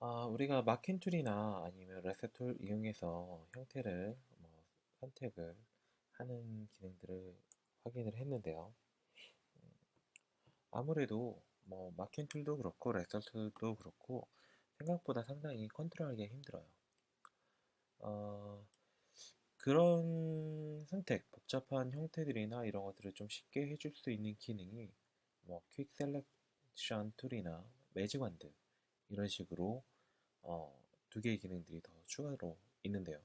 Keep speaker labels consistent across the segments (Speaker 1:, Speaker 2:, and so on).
Speaker 1: 아, 우리가 마킹 툴이나 아니면 레서 툴 이용해서 형태를 뭐 선택을 하는 기능들을 확인을 했는데요. 아무래도 뭐 마킹 툴도 그렇고 레서 툴도 그렇고 생각보다 상당히 컨트롤하기가 힘들어요. 어, 그런 선택, 복잡한 형태들이나 이런 것들을 좀 쉽게 해줄 수 있는 기능이 뭐 퀵 셀렉션 툴이나 매직 완드 이런 식으로 어, 두 개의 기능들이 더 추가로 있는데요.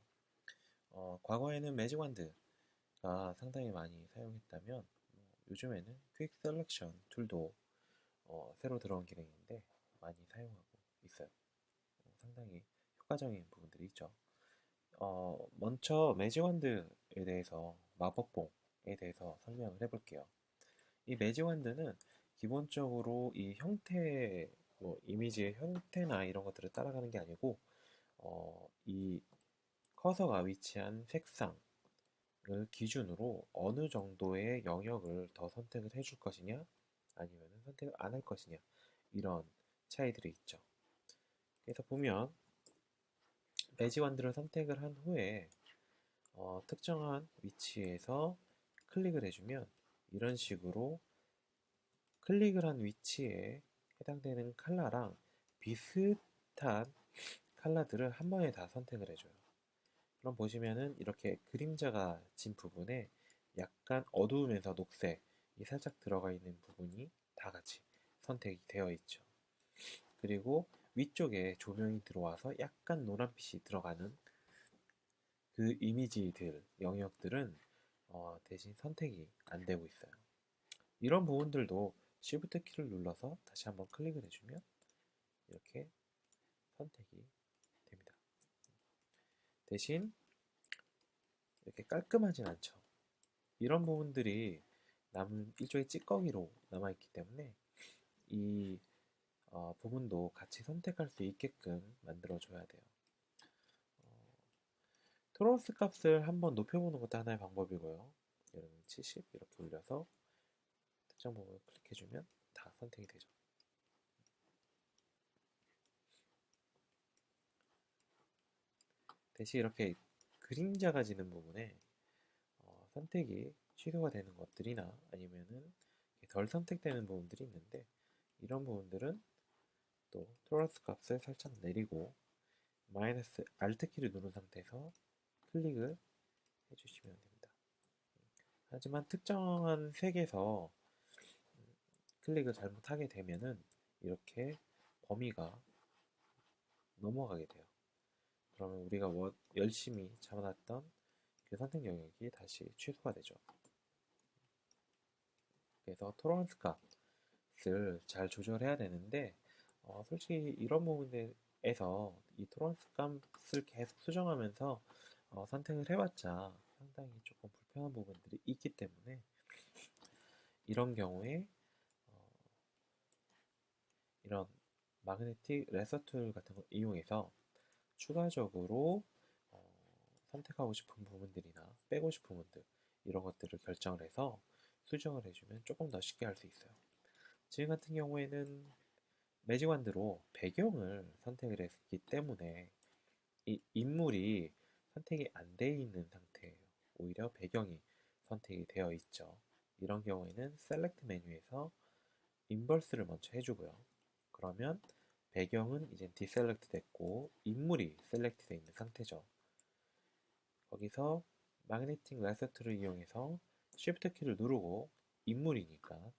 Speaker 1: 어, 과거에는 매직 완드가 상당히 많이 사용했다면 뭐 요즘에는 퀵 셀렉션 툴도 어, 새로 들어온 기능인데 많이 사용하고 있어요. 어, 상당히 효과적인 부분들이 있죠. 어, 먼저 매직원드에 대해서 마법봉에 대해서 설명을 해볼게요. 이 매직원드는 기본적으로 이 형태, 뭐 이미지의 형태나 이런 것들을 따라가는 게 아니고 어, 이 커서가 위치한 색상을 기준으로 어느 정도의 영역을 더 선택을 해줄 것이냐 아니면 선택을 안 할 것이냐 이런 차이들이 있죠. 그래서 보면 매직완드를 선택을 한 후에 어, 특정한 위치에서 클릭을 해주면 이런 식으로 클릭을 한 위치에 해당되는 칼라랑 비슷한 칼라들을 한 번에 다 선택을 해줘요. 그럼 보시면은 이렇게 그림자가 진 부분에 약간 어두우면서 녹색이 살짝 들어가 있는 부분이 다 같이 선택이 되어 있죠. 그리고 위쪽에 조명이 들어와서 약간 노란빛이 들어가는 그 이미지들, 영역들은 어, 대신 선택이 안 되고 있어요. 이런 부분들도 Shift 키를 눌러서 다시 한번 클릭을 해주면 이렇게 선택이 됩니다. 대신 이렇게 깔끔하진 않죠. 이런 부분들이 남 일종의 찌꺼기로 남아있기 때문에 이 어, 부분도 같이 선택할 수 있게끔 만들어줘야 돼요. 어, 토론스 값을 한번 높여보는 것도 하나의 방법이고요. 예를 들면 70 이렇게 올려서 특정 부분을 클릭해주면 다 선택이 되죠. 대신 이렇게 그림자가 지는 부분에 어, 선택이 취소가 되는 것들이나 아니면은 덜 선택되는 부분들이 있는데 이런 부분들은 또 토러스 값을 살짝 내리고 마이너스 Alt 키를 누른 상태에서 클릭을 해주시면 됩니다. 하지만 특정한 색에서 클릭을 잘못하게 되면은 이렇게 범위가 넘어가게 돼요. 그러면 우리가 열심히 잡아놨던 그 선택 영역이 다시 취소가 되죠. 그래서 토러런스 값을 잘 조절해야 되는데 어, 솔직히 이런 부분에서 이 토러런스 값을 계속 수정하면서 어, 선택을 해봤자 상당히 조금 불편한 부분들이 있기 때문에 이런 경우에 어, 이런 마그네틱 레서 툴 같은 걸 이용해서 추가적으로 어, 선택하고 싶은 부분들이나 빼고 싶은 부분들 이런 것들을 결정을 해서 수정을 해주면 조금 더 쉽게 할 수 있어요. 지금 같은 경우에는 매직완드로 배경을 선택을 했기 때문에 이 인물이 선택이 안 돼 있는 상태예요. 오히려 배경이 선택이 되어 있죠. 이런 경우에는 셀렉트 메뉴에서 인버스를 먼저 해주고요. 그러면 배경은 이제 디셀렉트 됐고 인물이 셀렉트 되어 있는 상태죠. 거기서 마그네틱 레서트를 이용해서 Shift 키를 누르고 인물이니까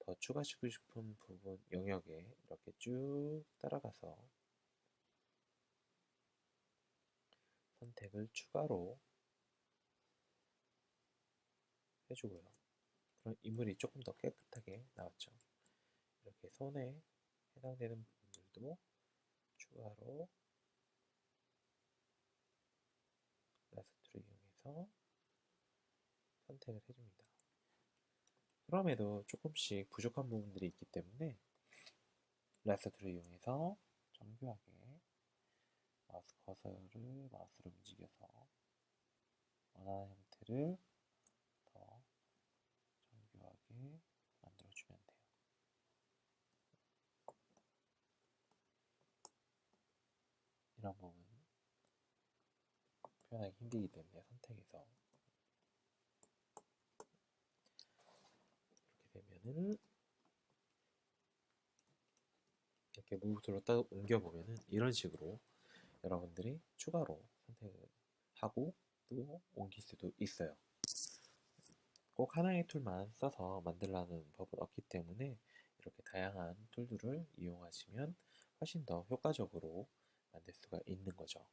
Speaker 1: 더 추가시키고 싶은 부분 영역에 이렇게 쭉 따라가서 선택을 추가로 해주고요. 그럼 인물이 조금 더 깨끗하게 나왔죠. 이렇게 손에 해당되는 부분들도 추가로 라스트를 이용해서 선택을 해줍니다. 그럼에도 조금씩 부족한 부분들이 있기 때문에 라스트를 이용해서 정교하게 마우스 커서를 마우스로 움직여서 원하는 형태를 더 정교하게 만들어주면 돼요. 이런 부분 표현하기 힘들기 때문에 선택해서 이렇게 되면은 이렇게 무브 툴로 딱 옮겨보면은 이런 식으로 여러분들이 추가로 선택을 하고 또 옮길 수도 있어요. 꼭 하나의 툴만 써서 만들라는 법은 없기 때문에 이렇게 다양한 툴들을 이용하시면 훨씬 더 효과적으로 만들 수가 있는 거죠.